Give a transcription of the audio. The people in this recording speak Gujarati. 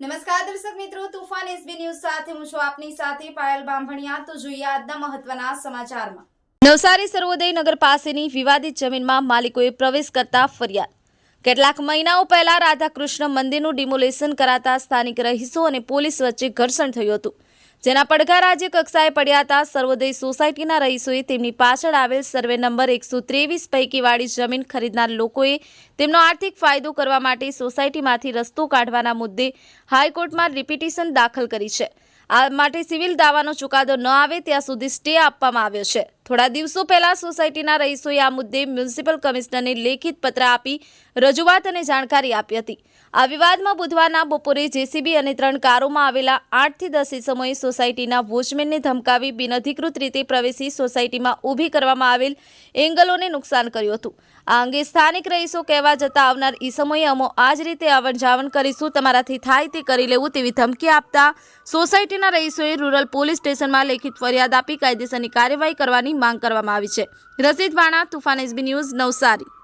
નમસ્કાર દર્શક મિત્રો, તુફાન એસબી ન્યૂઝ સાથે હું છું આપની સાથે પાયલ બાંભણિયા. તો જોઈએ આજના મહત્વના સમાચારમાં. નવસારી સર્વોદય નગર પાસેની વિવાદિત જમીનમાં માલિકોએ પ્રવેશ કરતા ફરિયાદ. કેટલાક મહિનાઓ પહેલા રાધાકૃષ્ણ મંદિરનું ડિમોલેશન કરાતા સ્થાનિક રહીશો અને પોલીસ વચ્ચે ઘર્ષણ થયું હતું. જેના પડઘા રાજ્ય કક્ષાએ પડ્યા હતા. સર્વોદય સોસાયટીના રહીશોએ તેમની પાછળ આવેલ સર્વે નંબર એકસો ત્રેવીસ પૈકીવાળી જમીન ખરીદનાર લોકોએ તેમનો આર્થિક ફાયદો કરવા માટે સોસાયટીમાંથી રસ્તો કાઢવાના મુદ્દે હાઈકોર્ટમાં રિપિટિશન દાખલ કરી છે. આ માટે સિવિલ દાવાનો ચુકાદો ન આવે ત્યાં સુધી સ્ટે આપવામાં આવ્યો છે. થોડા દિવસો પહેલા સોસાયટીના રહીશોએ આ મુદ્દે મ્યુનિસિપલ કમિશનરને લેખિત પત્ર આપી રજૂઆત અને જાણકારી આપી હતી. આ વિવાદમાં બુધવારના બપોરે જેસીબી અને ત્રણ કારોમાં આવેલા આઠથી દસ ઇસમોએ સોસાયટીના વોચમેનને ધમકાવી બિનઅધિકૃત રીતે પ્રવેશી સોસાયટીમાં ઊભી કરવામાં આવેલ એંગલોને નુકસાન કર્યું હતું. આ અંગે સ્થાનિક રહીશો કહેવા જતા આવનાર ઈસમોએ અમો આ જ રીતે આવન જાવન કરીશું. તમારાથી થાય તે કરી લેવું તેવી ધમકી આપતા સોસાયટીના રહીશોએ રૂરલ પોલીસ સ્ટેશનમાં લેખિત ફરિયાદ આપી કાયદેસરની કાર્યવાહી કરવાની માંગ કરવામાં આવી છે. Rashid Vana, Tufan SB news, Navsari.